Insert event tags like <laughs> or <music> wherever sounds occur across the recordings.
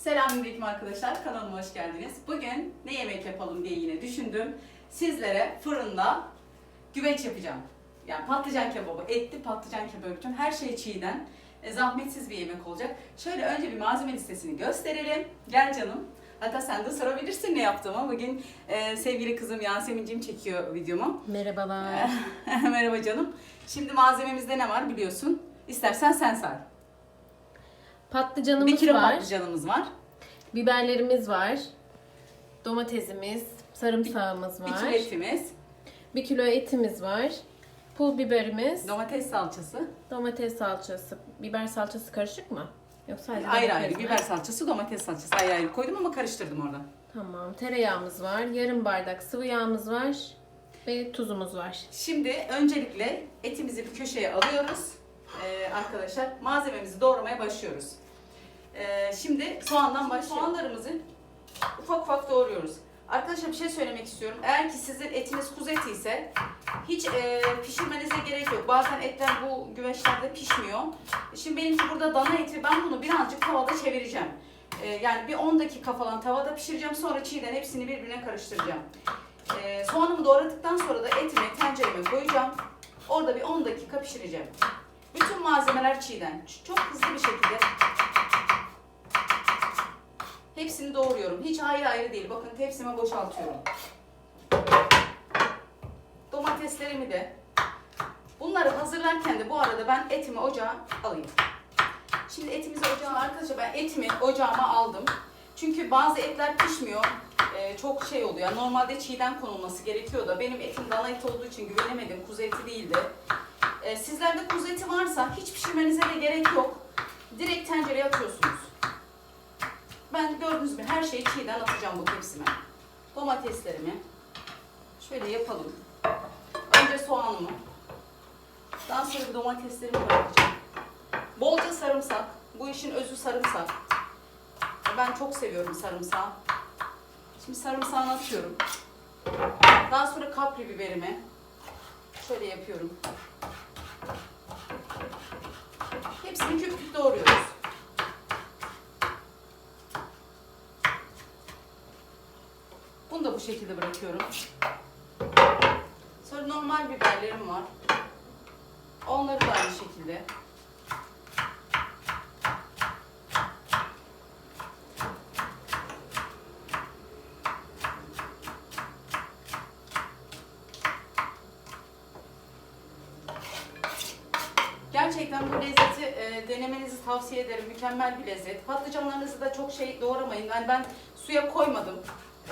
Selamünaleyküm arkadaşlar. Kanalıma hoş geldiniz. Bugün ne yemek yapalım diye yine düşündüm. Sizlere fırında güveç yapacağım. Yani patlıcan kebabı, etli patlıcan kebabı yapacağım. Her şey çiğden. E, zahmetsiz bir yemek olacak. Şöyle önce bir malzeme listesini gösterelim. Gel canım. Hatta sen de sorabilirsin ne yaptığımı. Bugün e, sevgili kızım Yasemin'cim çekiyor videomu. Merhabalar. <laughs> Merhaba canım. Şimdi malzememizde ne var biliyorsun. İstersen sen say. Patlıcanımız Bir kilo var. patlıcanımız var. Biberlerimiz var. Domatesimiz, sarımsağımız Bir var. kilo etimiz. Bir kilo etimiz var. Pul biberimiz, Domates salçası. domates salçası, biber salçası karışık mı? Yoksa sadece Ayrı ayrı biber salçası, domates salçası ayrı ayrı koydum ama karıştırdım orada. Tamam. Tereyağımız var. Yarım bardak sıvı yağımız var. Ve tuzumuz var. Şimdi öncelikle etimizi bir köşeye alıyoruz. Ee, arkadaşlar malzememizi doğramaya başlıyoruz. Ee, şimdi soğandan başlayalım. Soğanlarımızı ufak ufak doğruyoruz. Arkadaşlar bir şey söylemek istiyorum. Eğer ki sizin etiniz kuzu eti ise hiç e, pişirmenize gerek yok. Bazen etler bu güveçlerde pişmiyor. Şimdi benimki burada dana eti. Ben bunu birazcık tavada çevireceğim. Ee, yani bir 10 dakika falan tavada pişireceğim. Sonra çiğden hepsini birbirine karıştıracağım. Ee, soğanımı doğradıktan sonra da etimi tencereme koyacağım. Orada bir 10 dakika pişireceğim. Bütün malzemeler çiğden. Çok hızlı bir şekilde hepsini doğruyorum. Hiç ayrı ayrı değil. Bakın tepsime boşaltıyorum. Domateslerimi de bunları hazırlarken de bu arada ben etimi ocağa alayım. Şimdi etimizi ocağa arkadaşlar ben etimi ocağıma aldım. Çünkü bazı etler pişmiyor. Ee, çok şey oluyor. Normalde çiğden konulması gerekiyor da benim etim dana eti olduğu için güvenemedim. Kuzu eti değildi. Ee, sizlerde kuzu eti varsa hiç pişirmenize de gerek yok. Çiğden atacağım bu tepsime. Domateslerimi şöyle yapalım. Önce soğanımı. Daha sonra domateslerimi bırakacağım. Bolca sarımsak. Bu işin özü sarımsak. Ben çok seviyorum sarımsağı. Şimdi sarımsağını atıyorum. Daha sonra kapri biberimi şöyle yapıyorum. Hepsini küp küp doğruyoruz. Bunu da bu şekilde bırakıyorum. Sonra normal biberlerim var. Onları da aynı şekilde. Gerçekten bu lezzeti e, denemenizi tavsiye ederim. Mükemmel bir lezzet. Patlıcanlarınızı da çok şey doğramayın. Yani ben suya koymadım.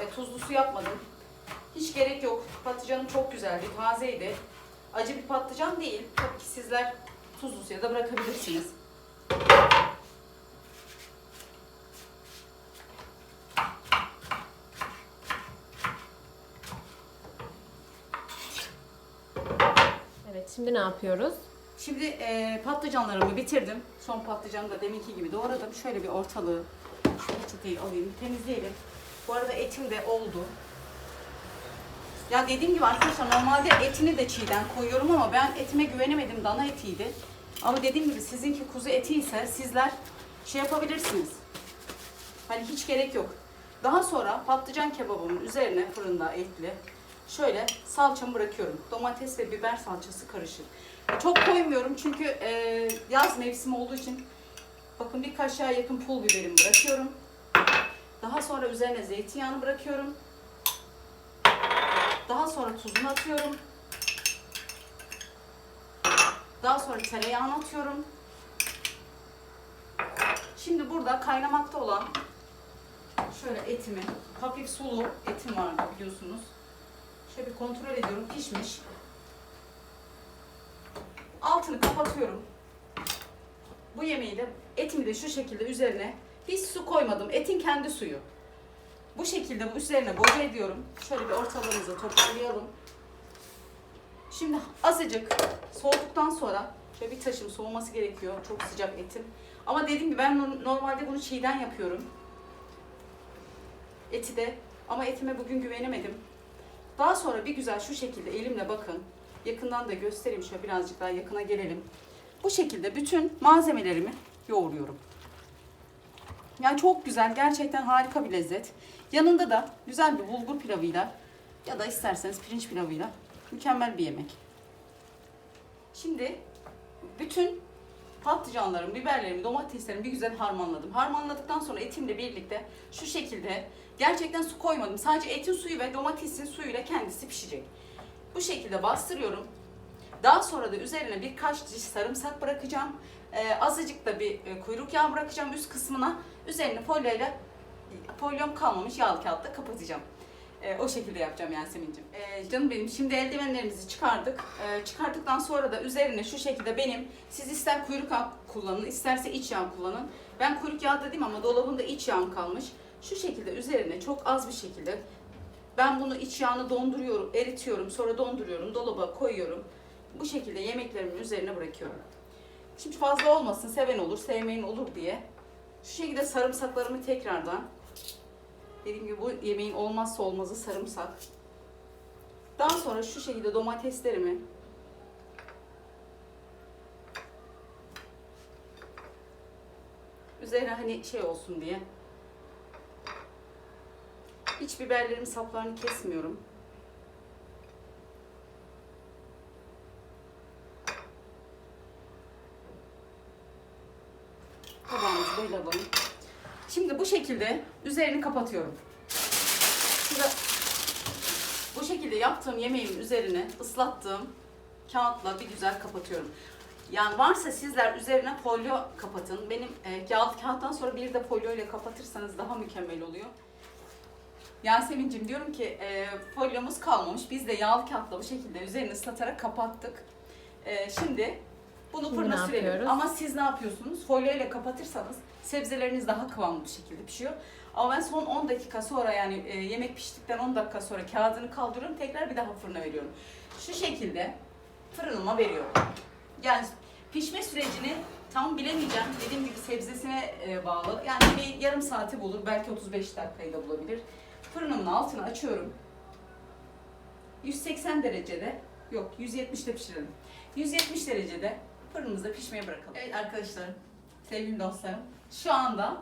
E, tuzlu su yapmadım. Hiç gerek yok. Patlıcanım çok güzeldi, tazeydi. Acı bir patlıcan değil. Tabii ki sizler tuzlu suya da bırakabilirsiniz. Evet. Şimdi ne yapıyoruz? Şimdi e, patlıcanlarımı bitirdim. Son patlıcanı da deminki gibi doğradım. Şöyle bir ortalığı, şu peçeteyi alayım, temizleyelim. Bu arada etim de oldu. Ya dediğim gibi arkadaşlar normalde etini de çiğden koyuyorum ama ben etime güvenemedim. Dana etiydi. Ama dediğim gibi sizinki kuzu eti ise sizler şey yapabilirsiniz. Hani hiç gerek yok. Daha sonra patlıcan kebabımın üzerine fırında etli şöyle salçamı bırakıyorum. Domates ve biber salçası karışık. Çok koymuyorum çünkü e, yaz mevsimi olduğu için bakın bir kaşığa yakın pul biberimi bırakıyorum. Daha sonra üzerine zeytinyağını bırakıyorum. Daha sonra tuzunu atıyorum. Daha sonra tereyağını atıyorum. Şimdi burada kaynamakta olan şöyle etimi, hafif sulu etim vardı biliyorsunuz. Şöyle bir kontrol ediyorum pişmiş. Altını kapatıyorum. Bu yemeği de etimi de şu şekilde üzerine hiç su koymadım. Etin kendi suyu. Bu şekilde bu üzerine boca ediyorum. Şöyle bir ortalığımızı toparlayalım. Şimdi azıcık soğuduktan sonra şöyle bir taşım soğuması gerekiyor. Çok sıcak etim. Ama dediğim gibi ben no- normalde bunu çiğden yapıyorum. Eti de ama etime bugün güvenemedim. Daha sonra bir güzel şu şekilde elimle bakın. Yakından da göstereyim şöyle birazcık daha yakına gelelim. Bu şekilde bütün malzemelerimi yoğuruyorum. Yani çok güzel, gerçekten harika bir lezzet. Yanında da güzel bir bulgur pilavıyla ya da isterseniz pirinç pilavıyla mükemmel bir yemek. Şimdi bütün patlıcanlarımı, biberlerimi, domateslerimi bir güzel harmanladım. Harmanladıktan sonra etimle birlikte şu şekilde gerçekten su koymadım. Sadece etin suyu ve domatesin suyuyla kendisi pişecek. Bu şekilde bastırıyorum. Daha sonra da üzerine birkaç diş sarımsak bırakacağım. Ee, azıcık da bir e, kuyruk yağı bırakacağım üst kısmına. Üzerine folyoyla folyom kalmamış yağlı kağıtla kapatacağım. Ee, o şekilde yapacağım Yasemin'ciğim. Ee, canım benim şimdi eldivenlerimizi çıkardık. Ee, çıkarttıktan sonra da üzerine şu şekilde benim siz ister kuyruk yağı kullanın isterse iç yağ kullanın. Ben kuyruk yağı dedim ama dolabında iç yağım kalmış. Şu şekilde üzerine çok az bir şekilde ben bunu iç yağını donduruyorum, eritiyorum, sonra donduruyorum, dolaba koyuyorum. Bu şekilde yemeklerimin üzerine bırakıyorum. Şimdi fazla olmasın, seven olur, sevmeyen olur diye. Şu şekilde sarımsaklarımı tekrardan Dediğim gibi bu yemeğin olmazsa olmazı sarımsak. Daha sonra şu şekilde domateslerimi üzerine hani şey olsun diye iç biberlerin saplarını kesmiyorum. Böyle alalım. Şimdi bu şekilde üzerini kapatıyorum. Şurada bu şekilde yaptığım yemeğimin üzerine ıslattığım kağıtla bir güzel kapatıyorum. Yani varsa sizler üzerine folyo kapatın. Benim e, yağlı kağıttan sonra bir de folyo ile kapatırsanız daha mükemmel oluyor. Yasemin'cim diyorum ki e, folyomuz kalmamış. Biz de yağlı kağıtla bu şekilde üzerini ıslatarak kapattık. E, şimdi bunu Şimdi fırına ne sürelim. yapıyoruz? Ama siz ne yapıyorsunuz? Folyo ile kapatırsanız sebzeleriniz daha kıvamlı bir şekilde pişiyor. Ama ben son 10 dakika sonra yani e, yemek piştikten 10 dakika sonra kağıdını kaldırıyorum. Tekrar bir daha fırına veriyorum. Şu şekilde fırınıma veriyorum. Yani pişme sürecini tam bilemeyeceğim. Dediğim gibi sebzesine e, bağlı. Yani bir yarım saati bulur. Belki 35 dakikayı da bulabilir. Fırınımın altını açıyorum. 180 derecede yok 170'te pişirelim. 170 derecede fırınımızda pişmeye bırakalım. Evet arkadaşlar, sevgili dostlarım. Şu anda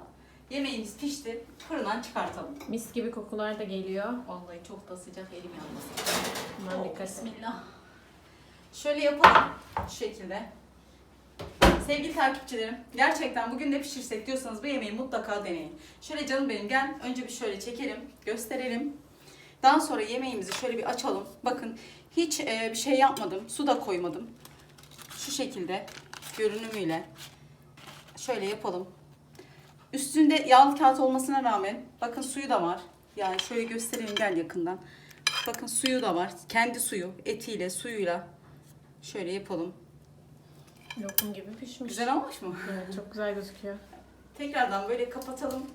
yemeğimiz pişti. Fırından çıkartalım. Mis gibi kokular da geliyor. Vallahi çok da sıcak elim yanmasın. Aman Oh, dikkat et. Bismillah. Şöyle yapalım. Şu şekilde. Sevgili takipçilerim, gerçekten bugün ne pişirsek diyorsanız bu yemeği mutlaka deneyin. Şöyle canım benim gel önce bir şöyle çekelim, gösterelim. Daha sonra yemeğimizi şöyle bir açalım. Bakın hiç e, bir şey yapmadım, su da koymadım. Şu şekilde görünümüyle şöyle yapalım. Üstünde yağlı kağıt olmasına rağmen bakın suyu da var. Yani şöyle göstereyim gel yakından. Bakın suyu da var. Kendi suyu, etiyle, suyuyla. Şöyle yapalım. Lokum gibi pişmiş. Güzel olmuş mu? Evet, çok güzel gözüküyor. Tekrardan böyle kapatalım.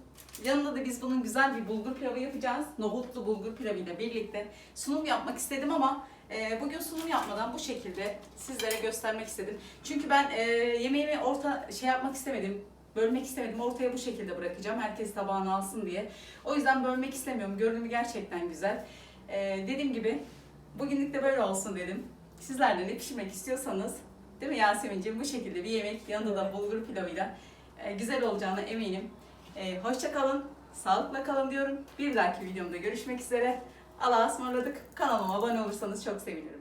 Yanında da biz bunun güzel bir bulgur pilavı yapacağız. Nohutlu bulgur pilavıyla birlikte sunum yapmak istedim ama bugün sunum yapmadan bu şekilde sizlere göstermek istedim. Çünkü ben e, yemeğimi orta şey yapmak istemedim. Bölmek istemedim. Ortaya bu şekilde bırakacağım. Herkes tabağını alsın diye. O yüzden bölmek istemiyorum. Görünümü gerçekten güzel. E, dediğim gibi bugünlük de böyle olsun dedim. Sizler de ne pişirmek istiyorsanız değil mi Yasemin'ciğim bu şekilde bir yemek yanında da bulgur pilavıyla e, güzel olacağına eminim. E, hoşça kalın, sağlıkla kalın diyorum. Bir dahaki videomda görüşmek üzere. Allah'a ısmarladık. Kanalıma abone olursanız çok sevinirim.